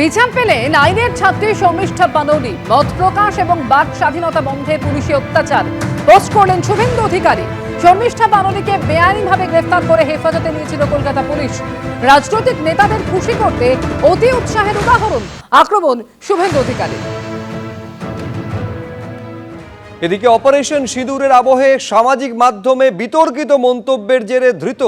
বিচার পেলেন আইনের ছাত্রী শর্মিষ্ঠা পানৌলি মত প্রকাশ এবং বাক স্বাধীনতা বন্ধে পুলিশি অত্যাচার। পোস্ট করলেন শুভেন্দু অধিকারী। শর্মিষ্ঠা পানৌলিকে বেআইনিভাবে গ্রেফতার করে হেফাজতে নিয়েছিল কলকাতা পুলিশ। রাজনৈতিক নেতাদের খুশি করতে অতি উৎসাহের উদাহরণ, আক্রমণ শুভেন্দু অধিকারী। এদিকে অপারেশন সিঁদুরের আবহে সামাজিক মাধ্যমে বিতর্কিত মন্তব্যের জেরে ধৃত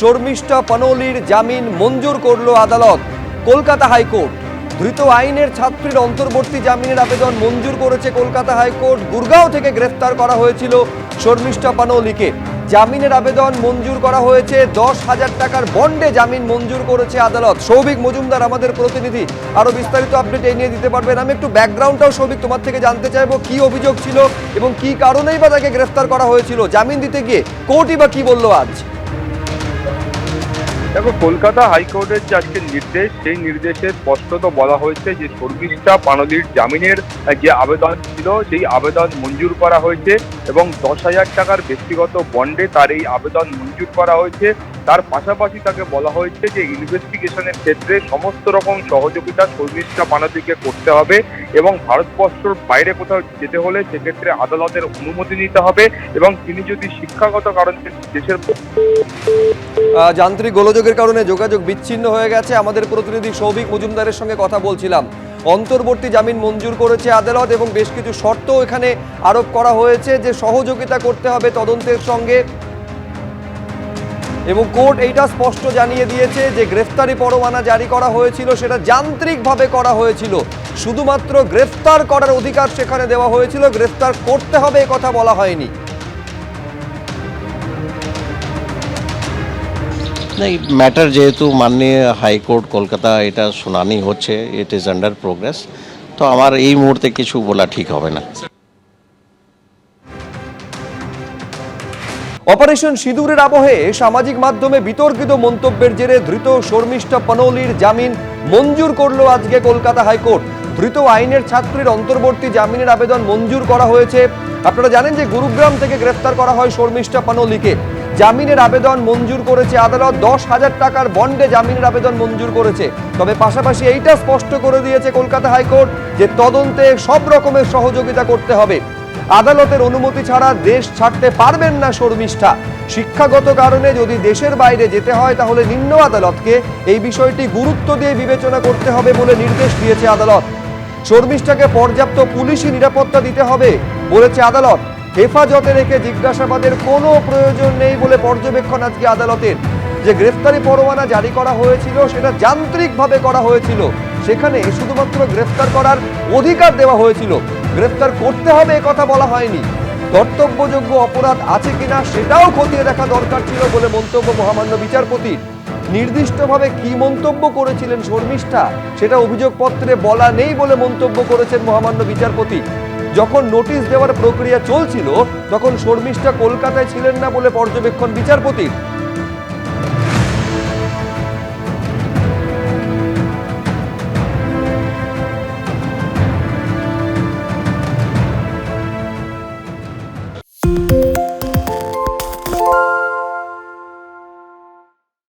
শর্মিষ্ঠা পানৌলির জামিন মঞ্জুর করল আদালত, কলকাতা হাইকোর্ট। ধৃত আইনের ছাত্রীর অন্তর্বর্তী জামিনের আবেদন মঞ্জুর করেছে কলকাতা হাইকোর্ট। গুরগাঁও থেকে গ্রেফতার করা হয়েছিল শর্মিষ্ঠা পানৌলিকে। জামিনের আবেদন মঞ্জুর করা হয়েছে। দশ হাজার টাকার বন্ডে জামিন মঞ্জুর করেছে আদালত। সৌভিক মজুমদার, আমাদের প্রতিনিধি, আরও বিস্তারিত আপডেট এই নিয়ে দিতে পারবেন। আমি একটু ব্যাকগ্রাউন্ডটাও সৌভিক তোমার থেকে জানতে চাইব, কি অভিযোগ ছিল এবং কি কারণেই বা তাকে গ্রেফতার করা হয়েছিল। জামিন দিতে গিয়ে কোর্টই বা কি বলল আজ? দেখো, কলকাতা হাইকোর্টের যে আজকে নির্দেশ, সেই নির্দেশে স্পষ্টত বলা হয়েছে যে শর্মিষ্ঠা পানলির জামিনের যে আবেদন ছিল, সেই আবেদন মঞ্জুর করা হয়েছে এবং দশ হাজার টাকার ব্যক্তিগত বন্ডে তার এই আবেদন মঞ্জুর করা হয়েছে। তার পাশাপাশি তাকে বলা হয়েছে যে ইনভেস্টিগেশনের ক্ষেত্রে সমস্ত রকম সহযোগিতা শর্মিষ্ঠা পানলিকে করতে হবে এবং ভারতবর্ষের বাইরে কোথাও যেতে হলে সেক্ষেত্রে আদালতের অনুমতি নিতে হবে এবং তিনি যদি শিক্ষাগত কারণে দেশের যান্ত্রিক গোলযোগের কারণে যোগাযোগ বিচ্ছিন্ন হয়ে গেছে। আমাদের প্রতিনিধি সৌভিক মজুমদারের সঙ্গে কথা বলছিলাম। অন্তর্বর্তী জামিন মঞ্জুর করেছে আদালত এবং বেশ কিছু শর্ত এখানে আরোপ করা হয়েছে যে সহযোগিতা করতে হবে তদন্তের সঙ্গে। এবং কোর্ট এইটা স্পষ্ট জানিয়ে দিয়েছে যে গ্রেফতারি পরোয়ানা জারি করা হয়েছিল, সেটা যান্ত্রিকভাবে করা হয়েছিল। শুধুমাত্র গ্রেফতার করার অধিকার সেখানে দেওয়া হয়েছিল, গ্রেফতার করতে হবে এ কথা বলা হয়নি। না ম্যাটার যেহেতু মাননীয় হাইকোর্ট কলকাতা এটা শুনানি হচ্ছে ইট ইজ আন্ডার প্রোগ্রেস তো আমার এই মুহূর্তে কিছু বলা ঠিক হবে না। অপারেশন সিঁদুরের আবহে সামাজিক মাধ্যমে বিতর্কিত মন্তব্যের জেরে ধৃত শর্মিষ্ঠা পানৌলির জামিন মঞ্জুর করল আজকে কলকাতা হাইকোর্ট। ধৃত আইনের ছাত্রীর অন্তর্বর্তী জামিনের আবেদন মঞ্জুর করা হয়েছে। আপনারা জানেন যে গুরুগ্রাম থেকে গ্রেফতার করা হয় শর্মিষ্ঠা পানৌলিকে। জামিনের আবেদন মঞ্জুর করেছে আদালত। দশ হাজার টাকার বন্ডে জামিনের আবেদন মঞ্জুর করেছে। তবে পাশাপাশি এইটা স্পষ্ট করে দিয়েছে কলকাতা হাইকোর্ট যে তদন্তে সব রকমের সহযোগিতা করতে হবে। আদালতের অনুমতি ছাড়া দেশ ছাড়তে পারবেন না শর্মিষ্ঠা। শিক্ষাগত কারণে যদি দেশের বাইরে যেতে হয়, তাহলে নিম্ন আদালতকে এই বিষয়টি গুরুত্ব দিয়ে বিবেচনা করতে হবে বলে নির্দেশ দিয়েছে আদালত। শর্মিষ্ঠাকে পর্যাপ্ত পুলিশি নিরাপত্তা দিতে হবে বলেছে আদালত। হেফাজতে রেখে জিজ্ঞাসাবাদের কোনো প্রয়োজন নেই বলে পর্যবেক্ষণ আজকে আদালতের। যে গ্রেফতারি পরোয়ানা জারি করা হয়েছিল, সেটা যান্ত্রিকভাবে করা হয়েছিল। সেখানে শুধুমাত্র গ্রেফতার করার অধিকার দেওয়া হয়েছিল। গ্রেফতার করতে হবে কথা বলা হয়নি। কর্তব্যযোগ্য অপরাধ আছে কিনা সেটাও খতিয়ে দেখা দরকার ছিল বলে মন্তব্য মহামান্য বিচারপতির নির্দিষ্টভাবে কি মন্তব্য করেছিলেন শর্মিষ্ঠা, সেটা অভিযোগপত্রে বলা নেই বলে মন্তব্য করেছেন মহামান্য বিচারপতি। যখন নোটিশ দেওয়ার প্রক্রিয়া চলছিল, তখন শর্মিষ্ঠা কলকাতায় ছিলেন না বলে পর্যবেক্ষণ বিচারপতির।